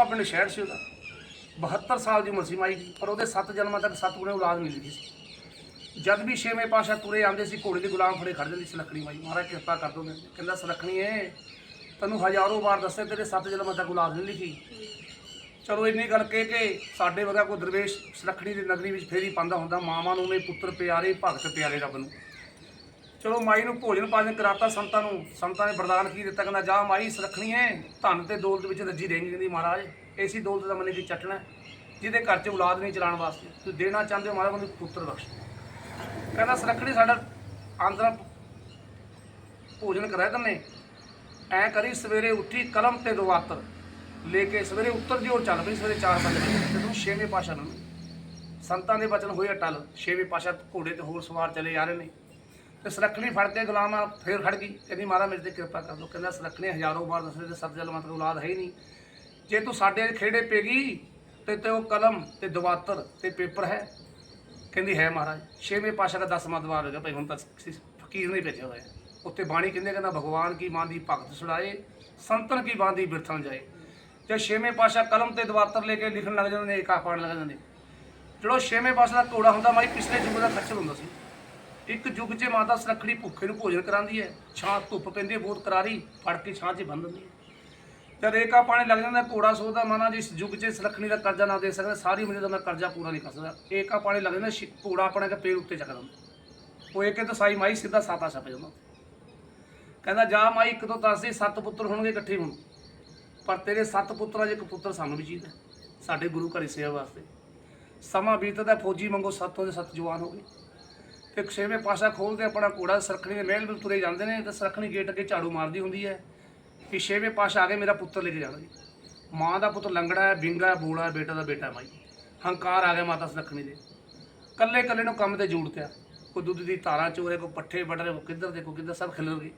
ਆਪਣੇ ਸ਼ਹਿਰ ਸੀ ਉਹਦਾ। 72 ਸਾਲ ਦੀ ਉਮਰ ਸੀ ਮਾਈ ਦੀ, ਪਰ ਉਹਦੇ 7 ਜਨਮਾਂ ਤੱਕ ਸੱਤ ਗੁਣੇ ਔਲਾਦ ਮਿਲ ਗਈ ਸੀ। ਜਦ ਵੀ ਛੇਵੇਂ ਪਾਸ਼ਾ ਤੁਰੇ ਆਉਂਦੇ ਸੀ, ਘੋੜੇ ਦੇ ਗੁਲਾਮ ਫੜੇ ਖੜ ਜਾਂਦੀ ਸੀ ਲੱਕੜੀ ਮਾਈ। ਮਹਾਰਾਜ ਕਿਰਪਾ ਕਰ ਦੋ ਮੈਂ ਕਹਿੰਦਾ, ਸੁਲੱਖਣੀ ਏ, ਤੈਨੂੰ ਹਜ਼ਾਰੋਂ ਵਾਰ ਦੱਸਿਆ, ਤੇਰੇ 7 ਜਨਮਾਂ ਤੱਕ ਔਲਾਦ ਨਹੀਂ ਲਿਖੀ। ਚਲੋ ਇੰਨੀ ਗੱਲ ਕਹਿ ਕੇ ਸਾਡੇ ਵਗਾ ਕੋਈ ਦਰਵੇਸ਼ ਸੁਲੱਖਣੀ ਦੀ ਨਗਰੀ ਵਿੱਚ ਫੇਰੀ ਪਾਉਂਦਾ ਹੁੰਦਾ। ਮਾਵਾਂ ਨੂੰ ਨੇ ਪੁੱਤਰ ਪਿਆਰੇ, ਭਗਤ ਪਿਆਰੇ ਰੱਬ ਨੂੰ। ਚਲੋ ਮਾਈ ਨੂੰ ਭੋਜਨ ਪਾਜਨ ਕਰਾਤਾ ਸੰਤਾਂ ਨੂੰ, ਸੰਤਾਂ ਨੇ ਵਰਦਾਨ ਕੀ ਦਿੱਤਾ, ਕਹਿੰਦਾ, ਜਾ ਮਾਈ ਸੁਰੱਖਣੀ ਹੈ ਧਨ ਤੇ ਦੌਲਤ ਵਿੱਚ ਰੱਜੀ ਰਹੇਂਗੀ ਕਹਿੰਦੀ ਮਹਾਰਾਜ। ਐਸੀ ਦੌਲਤ ਦਾ ਮਨੇ ਕੀ ਚਟਣਾ ਜਿਹਦੇ ਘਰ 'ਚ ਔਲਾਦ ਨਹੀਂ ਚਲਾਉਣ ਵਾਸਤੇ। ਤੁਸੀਂ ਦੇਣਾ ਚਾਹੁੰਦੇ ਹੋ ਮਹਾਰਾਜ ਮੈਨੂੰ ਪੁੱਤਰ ਬਖਸ਼। ਕਹਿੰਦਾ ਸੁਰੱਖਣੀ ਸਾਡਾ ਆਂਦਰਾ ਭੋਜਨ ਕਰਾਇਆ ਤੰਨੇ। ਐ ਕਰੀ, ਸਵੇਰੇ ਉੱਠੀ, ਕਲਮ ਤੇ ਦਵਾਤਰ ਲੈ ਕੇ ਸਵੇਰੇ ਉੱਤਰ ਦੀ ਔਰ ਚੱਲ ਪਈ ਸਵੇਰੇ 4-5 ਵਜੇ ਤੇ ਤੂੰ ਛੇਵੇਂ ਪਾਸ਼ਾ ਨੂੰ, ਸੰਤਾਂ ਦੇ ਬਚਨ ਹੋਏ ਅਟਲ ਛੇਵੇਂ ਪਾਸ਼ਾ ਘੋੜੇ ਤੇ ਹੋਰ ਸਵਾਰ ਚਲੇ ਜਾ ਰਹੇ ਨੇ। ਤੇ ਸੁਰੱਖਣੀ ਫੜ ਕੇ ਗੁਲਾਮ ਆ ਫੇਰ ਖੜ ਗਈ। ਕਹਿੰਦੀ, ਮਹਾਰਾਜ, ਮੇਰੇ ਤੇ ਕਿਰਪਾ ਕਰ ਦੋ ਕਹਿੰਦਾ, ਸੁਰੱਖਣੀ ਹਜ਼ਾਰੋਂ ਵਾਰ ਦੱਸਦੇ ਤੇ ਸੱਤ ਜਲ ਮਤਲਬ ਔਲਾਦ ਹੈ ਹੀ ਨਹੀਂ। ਜੇ ਤੂੰ ਸਾਡੇ ਖੇੜੇ ਪੈ ਗਈ, ਤੇ ਤੇ ਉਹ ਕਲਮ ਤੇ ਦਵਾਤਰ ਤੇ ਪੇਪਰ ਹੈ। ਕਹਿੰਦੀ, ਹੈ ਮਹਾਰਾਜ, ਛੇਵੇਂ ਪਾਸ਼ਾ ਦਾ ਦਸਵਾਂ ਦਵਾਰ ਹੋ ਗਿਆ ਭਾਈ, ਹੁਣ ਤਾਂ ਫਕੀਰ ਨਹੀਂ ਭੇਜਿਆ ਹੋਇਆ ਉੱਥੇ ਬਾਣੀ ਕਹਿੰਦੇ, ਕਹਿੰਦਾ, ਭਗਵਾਨ ਕੀ ਮਾਂ ਦੀ ਭਗਤ ਸੁਣਾਏ, ਸੰਤਨ ਕੀ ਬਾਂ ਦੀ ਬਿਰਥਾਂ ਜਾਏ। ਜੇ ਛੇਵੇਂ ਪਾਸ਼ਾ ਕਲਮ ਤੇ ਦਵਾਤਰ ਲੈ ਕੇ ਲਿਖਣ ਲੱਗ ਜਾਂਦੇ ਨੇ, ਏਕਾ ਪਾਣ ਲੱਗ ਜਾਂਦੇ ਨੇ। ਜਿਹੜਾ ਛੇਵੇਂ ਪਾਸ਼ਾ ਦਾ ਘੋੜਾ ਹੁੰਦਾ, ਮਾਈ, ਪਿਛਲੇ ਯੁੱਗ ਦਾ ਖੱਚਰ ਹੁੰਦਾ ਸੀ। ਇੱਕ ਯੁੱਗ 'ਚ ਮਾਤਾ ਸੁਰੱਖੜੀ ਭੁੱਖੇ ਨੂੰ ਭੋਜਨ ਕਰਾਉਂਦੀ ਹੈ। ਛਾਂ ਧੁੱਪ ਪੈਂਦੀ ਹੈ, ਬਹੁਤ ਕਰਾਰੀ, ਫੜ ਕੇ ਛਾਂ 'ਚ ਬੰਨ ਦਿੰਦੀ ਹੈ। ਜਦ ਏਕਾ ਪਾਣੀ ਲੱਗ ਜਾਂਦਾ, ਘੋੜਾ ਸੋਦਾ ਮਾਨਾ ਜਿਸ ਯੁੱਗ 'ਚ ਸੁਰੱਖਣੀ ਦਾ ਕਰਜ਼ਾ ਨਾ ਦੇ ਸਕਦਾ, ਸਾਰੀ ਉਮਰ ਦਾ ਮੈਂ ਕਰਜ਼ਾ ਪੂਰਾ ਨਹੀਂ ਕਰ ਸਕਦਾ। ਏਕਾ ਪਾਣੀ ਲੱਗ ਜਾਂਦਾ, ਸ਼ਿ- ਘੋੜਾ ਆਪਣੇ ਕੇ ਪੇੜ ਉੱਤੇ ਚੱਕ ਦਿੰਦਾ। ਉਹ ਏਕੇ ਤੋਂ ਸਾਈ ਮਾਈ ਸਿੱਧਾ ਸਾਤਾ ਛਪ ਜਾਂਦਾ। ਕਹਿੰਦਾ, ਜਾ ਮਾਈ, ਇੱਕ ਤੋਂ ਦੱਸ ਦੇ ਸੱਤ ਪੁੱਤਰ ਹੋਣਗੇ, ਇਕੱਠੇ ਹੁਣ। ਪਰ ਤੇਰੇ ਸੱਤ ਪੁੱਤਰਾਂ 'ਚ ਇੱਕ ਪੁੱਤਰ ਸਾਨੂੰ ਵੀ ਚਾਹੀਦਾ ਸਾਡੇ ਗੁਰੂ ਘਰ ਦੀ ਸੇਵਾ ਵਾਸਤੇ। ਸਮਾਂ ਬੀਤਦਾ, ਫੌਜੀ ਮੰਗੋ ਸੱਤੋਂ ਦੇ ਸੱਤ ਜਵਾਨ ਹੋ ਗਏ। ਤੇ ਛੇਵੇਂ ਪਾਸਾ ਖੋਲਦੇ ਆਪਣਾ ਘੋੜਾ ਸਰਖਣੀ ਦੇ ਮਹਿਲ ਵਿੱਚ ਤੁਰੇ ਜਾਂਦੇ ਨੇ, ਤੇ ਸਰਖਣੀ ਗੇਟ ਅੱਗੇ ਝਾੜੂ ਮਾਰਦੀ ਹੁੰਦੀ ਹੈ। ਕਿ ਛੇਵੇਂ ਪਾਸਾ ਆ ਕੇ ਮੇਰਾ ਪੁੱਤਰ ਲੈ ਕੇ ਜਾਣਾ ਜੀ ਮਾਂ ਦਾ ਪੁੱਤ ਲੰਗੜਾ ਹੈ, ਬਿੰਗਾ ਹੈ, ਬੋਲਾ ਹੈ, ਬੇਟਾ ਦਾ ਬੇਟਾ ਹੈ ਮਾਈ ਹੰਕਾਰ ਆ ਗਿਆ ਮਾਤਾ ਸਰਖਣੀ ਦੇ। ਕੱਲੇ ਕੱਲੇ ਨੂੰ ਕੰਮ ਤੇ ਜੋੜਤਿਆ ਕੋਈ ਦੁੱਧ ਦੀ ਧਾਰਾਂ ਚੋਰੇ ਕੋਈ ਪੱਠੇ ਵੱਢ ਕੋ ਕਿੱਧਰ ਦੇ ਕੋ ਕਿੱਧਰ ਸਭ ਖਿਲਰ ਗਏ।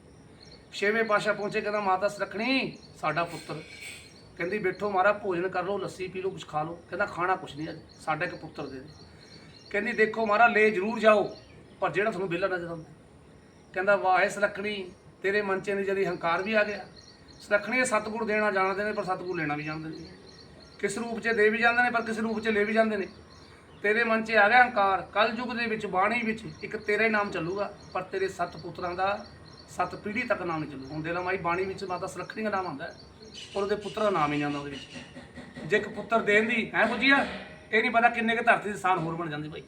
ਛੇਵੇਂ ਪਾਸ਼ਾ ਪਹੁੰਚੇ, ਕਹਿੰਦਾ, ਮਾਤਾ ਸਰਖਣੀ, ਸਾਡਾ ਪੁੱਤਰ। ਕਹਿੰਦੀ, ਬੈਠੋ ਮਾਰਾ ਭੋਜਨ ਕਰ ਲਓ, ਲੱਸੀ ਪੀ ਲਓ ਕੁਝ ਖਾ ਲਓ। ਕਹਿੰਦਾ, ਖਾਣਾ ਕੁਝ ਨਹੀਂ ਅੱਜ, ਸਾਡਾ ਇੱਕ ਪੁੱਤਰ ਦੇ ਦੇ। ਕਹਿੰਦੀ, ਦੇਖੋ ਮਾਰਾ ਲੈ ਜ਼ਰੂਰ ਜਾਓ। ਪਰ ਜਿਹੜਾ ਤੁਹਾਨੂੰ ਵਿਹਲਾ ਨਜ਼ਰ ਆਉਂਦਾ ਕਹਿੰਦਾ ਵਾਹ ਹੈ ਸਰਖਣੀ ਤੇਰੇ ਮਨ 'ਚ ਨਹੀਂ ਹੰਕਾਰ ਵੀ ਆ ਗਿਆ। ਸਰਖਣੀ ਇਹ ਦੇਣਾ ਜਾਣਦੇ ਨੇ ਪਰ ਸਤਿਗੁਰ ਲੈਣਾ ਵੀ ਜਾਣਦੇ ਨੇ। ਕਿਸ ਰੂਪ 'ਚ ਦੇ ਵੀ ਜਾਂਦੇ ਨੇ ਪਰ ਕਿਸ ਰੂਪ 'ਚ ਲੈ ਵੀ ਜਾਂਦੇ ਨੇ। ਤੇਰੇ ਮਨ 'ਚ ਆ ਗਿਆ ਹੰਕਾਰ। ਕਲ ਯੁੱਗ ਦੇ ਵਿੱਚ ਬਾਣੀ ਵਿੱਚ ਇੱਕ ਤੇਰਾ ਹੀ ਨਾਮ ਚੱਲੂਗਾ ਪਰ ਤੇਰੇ ਸੱਤ ਪੁੱਤਰਾਂ ਦਾ ਸੱਤ ਪੀੜ੍ਹੀ ਤੱਕ ਨਾਮ ਨਹੀਂ ਚੱਲੂ ਹੁਣ ਦੇ ਮਾਈ ਬਾਣੀ ਵਿੱਚ ਮਾਤਾ ਸੁਲੱਖਣੀ ਦਾ ਨਾਮ ਆਉਂਦਾ ਹੈ, ਪਰ ਉਹਦੇ ਪੁੱਤਰ ਦਾ ਨਾਮ ਹੀ ਜਾਂਦਾ ਉਹਦੇ ਵਿੱਚ। ਜੇ ਇੱਕ ਪੁੱਤਰ ਦੇਣ ਦੀ ਹੈ ਪੁੱਜੀਆ? ਇਹ ਨਹੀਂ ਪਤਾ ਕਿੰਨੇ ਕੁ ਧਰਤੀ ਦੇ ਸਾਲ ਹੋਰ ਬਣ ਜਾਂਦੇ ਭਾਈ।